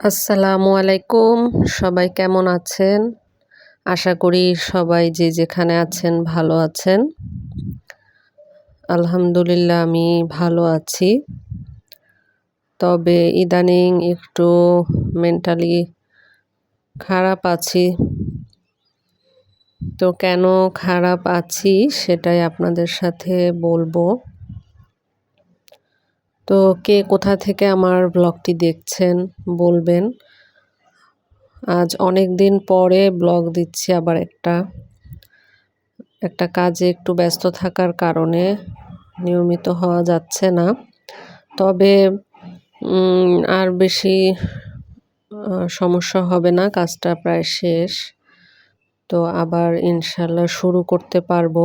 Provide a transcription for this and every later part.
আসসালামু আলাইকুম। সবাই কেমন আছেন? আশা করি সবাই যে যেখানে আছেন ভালো আছেন। আলহামদুলিল্লাহ, আমি ভালো আছি। তবে ইদানিং একটু মেন্টালি খারাপ আছি। তো কেন খারাপ আছি সেটাই আপনাদের সাথে বলব। তো কে কোথা থেকে আমার ব্লগটি দেখছেন বলবেন। আজ অনেক দিন পরে ব্লগ দিচ্ছি আবার একটা। একটা কাজে একটু ব্যস্ত থাকার কারণে নিয়মিত হওয়া যাচ্ছে না। তবে আর বেশি সমস্যা হবে না, কাজটা প্রায় শেষ। তো আবার ইনশাল্লাহ শুরু করতে পারব।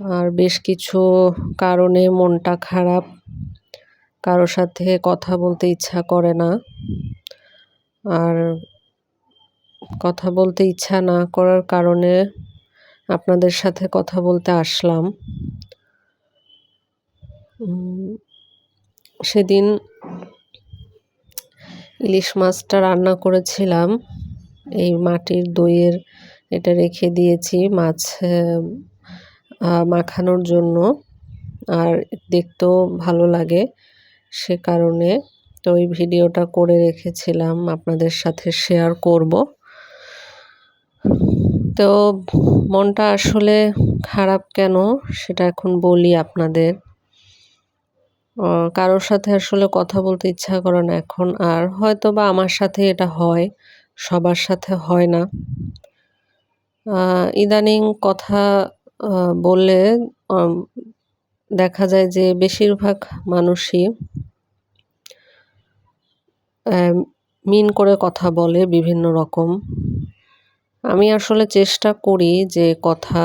আর বেশ কিছু কারণে মনটা খারাপ। কারোর সাথে কথা বলতে ইচ্ছা করে না। আর কথা বলতে ইচ্ছা না করার কারণে আপনাদের সাথে কথা বলতে আসলাম। সেদিন ইলিশ মাছটা রান্না করেছিলাম। এই মাটির দইয়ের এটা রেখে দিয়েছি। মাছ মাখানোর জন্য। আর দেখতেও ভালো লাগে সে কারণে। তো ওই ভিডিওটা করে রেখেছিলাম, আপনাদের সাথে শেয়ার করব। তো মনটা আসলে খারাপ কেন সেটা এখন বলি আপনাদের। কারোর সাথে আসলে কথা বলতে ইচ্ছা করে না এখন। আর হয়তো বা আমার সাথে এটা হয়, সবার সাথে হয় না। ইদানিং কথা বললে দেখা যায় যে বেশিরভাগ মানুষই মিন করে কথা বলে বিভিন্ন রকম। আমি আসলে চেষ্টা করি যে কথা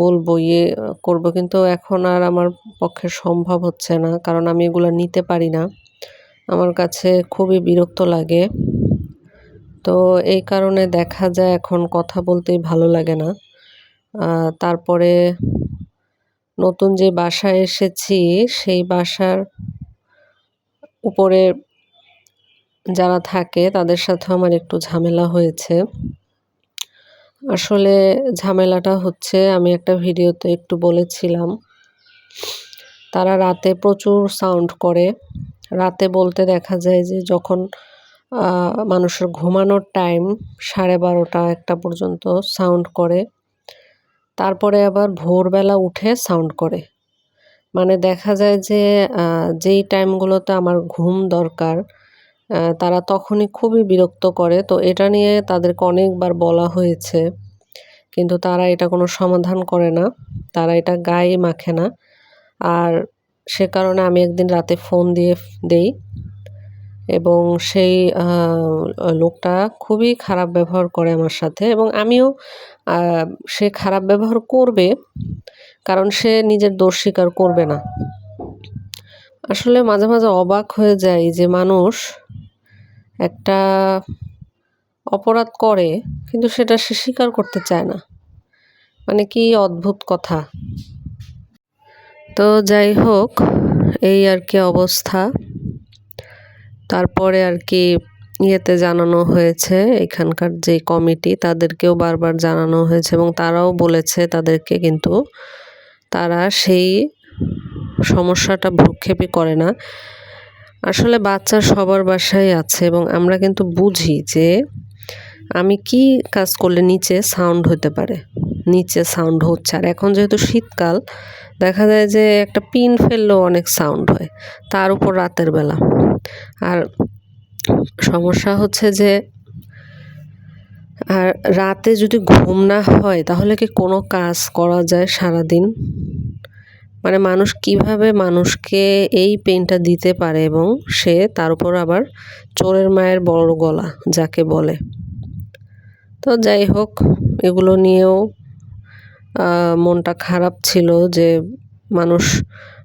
বলব ইয়ে করব, কিন্তু এখন আর আমার পক্ষে সম্ভব হচ্ছে না, কারণ আমি এগুলো নিতে পারি না। আমার কাছে খুবই বিরক্ত লাগে। তো এই কারণে দেখা যায় এখন কথা বলতেই ভালো লাগে না। তারপরে নতুন যে বাসায় এসেছি, সেই বাসার উপরে যারা থাকে, তাদের সাথে আমার একটু ঝামেলা হয়েছে। আসলে ঝামেলাটা হচ্ছে, আমি একটা ভিডিওতে একটু বলেছিলাম, তারা রাতে প্রচুর সাউন্ড করে। রাতে বলতে দেখা যায় যে, যখন মানুষের ঘুমানোর টাইম সাড়ে বারোটা একটা পর্যন্ত সাউন্ড করে তারপরে আবার ভোরবেলা উঠে সাউন্ড করে। মানে দেখা যায় যে যেই টাইমগুলোতে আমার ঘুম দরকার তারা তখনই খুবই বিরক্ত করে। তো এটা নিয়ে তাদেরকে অনেকবার বলা হয়েছে, কিন্তু তারা এটা কোনো সমাধান করে না। তারা এটা গায়ে মাখে না। আর সে কারণে আমি একদিন রাতে ফোন দিয়ে দেই এবং সেই লোকটা খুবই খারাপ ব্যবহার করে আমার সাথে এবং আমিও সে খারাপ ব্যবহার করবে কারণ সে নিজের দোষ স্বীকার করবে না। আসলে মাঝে মাঝে অবাক হয়ে যায় যে মানুষ একটা অপরাধ করে কিন্তু সেটা সে স্বীকার করতে চায় না। মানে কি অদ্ভুত কথা। তো যাই হোক, এই আর কি অবস্থা। তারপরে আর কি ইয়েতে জানানো হয়েছে, এখানকার যে কমিটি তাদেরকেও বারবার জানানো হয়েছে এবং তারাও বলেছে তাদেরকে কিন্তু তারা সেই সমস্যাটা ভ্রুক্ষেপই করে না। আসলে বাচ্চা সবার বাসায় আছে এবং আমরা কিন্তু বুঝি যে আমি কি কাজ করলে নিচে সাউন্ড হতে পারে, নিচে সাউন্ড হচ্ছে। আর এখন যেহেতু শীতকাল, দেখা যায় যে একটা পিন ফেললেও অনেক সাউন্ড হয়, তার উপর রাতের বেলা। আর সমস্যা হচ্ছে যে, আর রাতে যদি ঘুম না হয়, তাহলে কি কোনো কাজ করা যায় সারাদিন? মানে মানুষ কীভাবে মানুষকে এই পেনটা দিতে পারে এবং সে তার উপর আবার চোরের মায়ের বড় গলা যাকে বলে? তো যাই হোক, এগুলো নিয়েও মনটা খারাপ ছিল যে মানুষ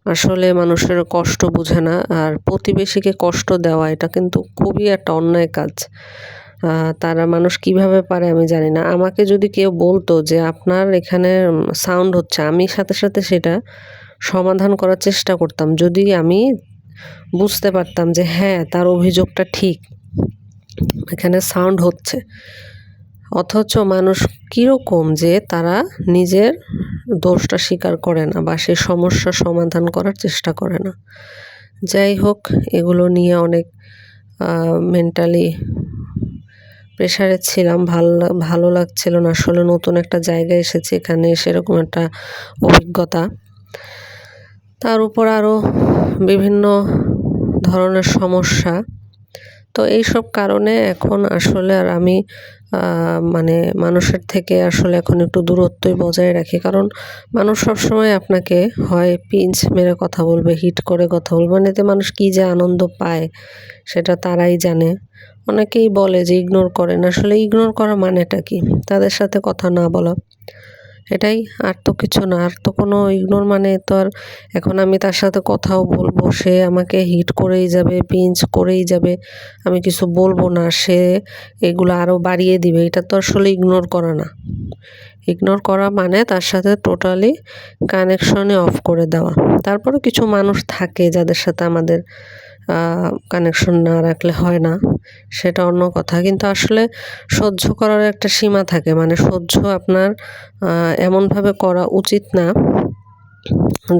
আসলে মানুষের কষ্ট বোঝে না, আর প্রতিবেশীকে কষ্ট দেওয়া, এটা কিন্তু খুবই একটা অন্যায় কাজ। তারা মানুষ কীভাবে পারে আমি জানি না। আমাকে যদি কেউ বলতো যে আপনার এখানে সাউন্ড হচ্ছে, আমি সাথে সাথে সেটা সমাধান করার চেষ্টা করতাম। যদি আমি বুঝতে পারতাম যে হ্যাঁ তার অভিযোগটা ঠিক, এখানে সাউন্ড হচ্ছে। অথচ মানুষ কীরকম যে তারা নিজের দোষটা স্বীকার করে না বা সেই সমস্যার সমাধান করার চেষ্টা করে না। যাই হোক, এগুলো নিয়ে অনেক মেন্টালি প্রেশারে ছিলাম, ভালো ভালো লাগছিল না। আসলে নতুন একটা জায়গায় এসেছি, এখানে সেরকম একটা অভিজ্ঞতা। তার উপর আরও বিভিন্ন ধরনের সমস্যা তো এইসব কারণে এখন আসলে আর আমি মানে মানুষের থেকে আসলে এখন একটু দূরত্বই বজায় রাখি। কারণ মানুষ সবসময় আপনাকে হয় পিঞ্চ মেরে কথা বলবে, হিট করে কথা বলবে। মানে এতে মানুষ কী যে আনন্দ পায় সেটা তারাই জানে। অনেকেই বলে যে ইগনোর করেন। আসলে ইগনোর করা মানেটা কি? তাদের সাথে কথা না বলা। এটাই আর তো কিছু না, আর তো কোনো ইগনোর মানে তো আর এখন আমি তার সাথে কথাও বলব, সে আমাকে হিট করেই যাবে পিঞ্চ করেই যাবে, আমি কিছু বলব না, সে এগুলো আরও বাড়িয়ে দিবে, এটা তো আসলে ইগনোর করা না। ইগনোর করা মানে তার সাথে টোটালি কানেকশনে অফ করে দেওয়া। তারপরে কিছু মানুষ থাকে যাদের সাথে আমাদের কানেকশন না রাখলে হয় না, সেটা অন্য কথা। কিন্তু আসলে সহ্য করার একটা সীমা থাকে মানে সহ্য আপনার এমনভাবে করা উচিত না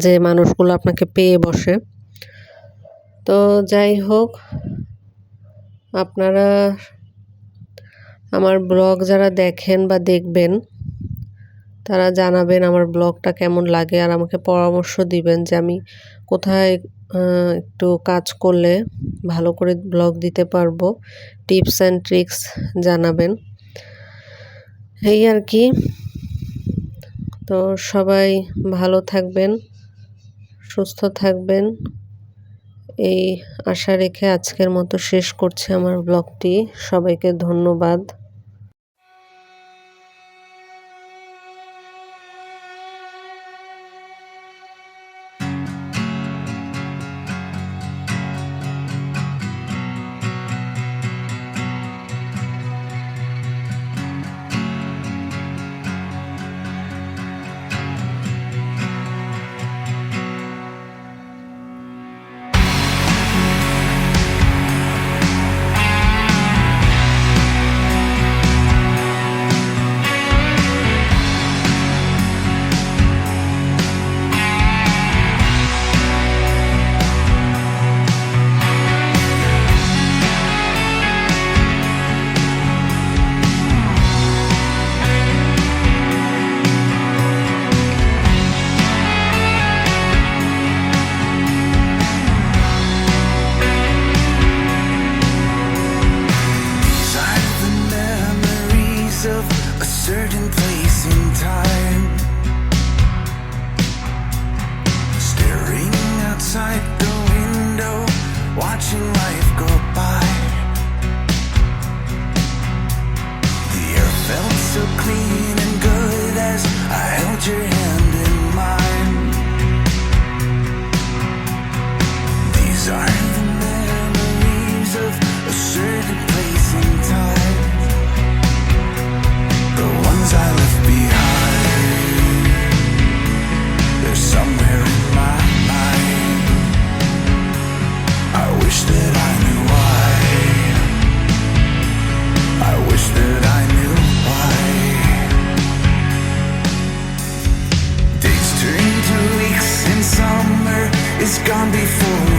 যে মানুষগুলো আপনাকে পেয়ে বসে। তো যাই হোক, আপনারা আমার ব্লগ যারা দেখেন বা দেখবেন, তারা জানাবেন আমার ব্লগটা কেমন লাগে আর আমাকে পরামর্শ দিবেন যে আমি কোথায় একটু কাজ করলে ভালো করে ব্লগ দিতে পারব। টিপস অ্যান্ড ট্রিক্স জানাবেন। এই আর কি। তো সবাই ভালো থাকবেন, সুস্থ থাকবেন। এই আশা রেখে আজকের মতো শেষ করছি আমার ব্লগটি সবাইকে ধন্যবাদ। clean is gone before.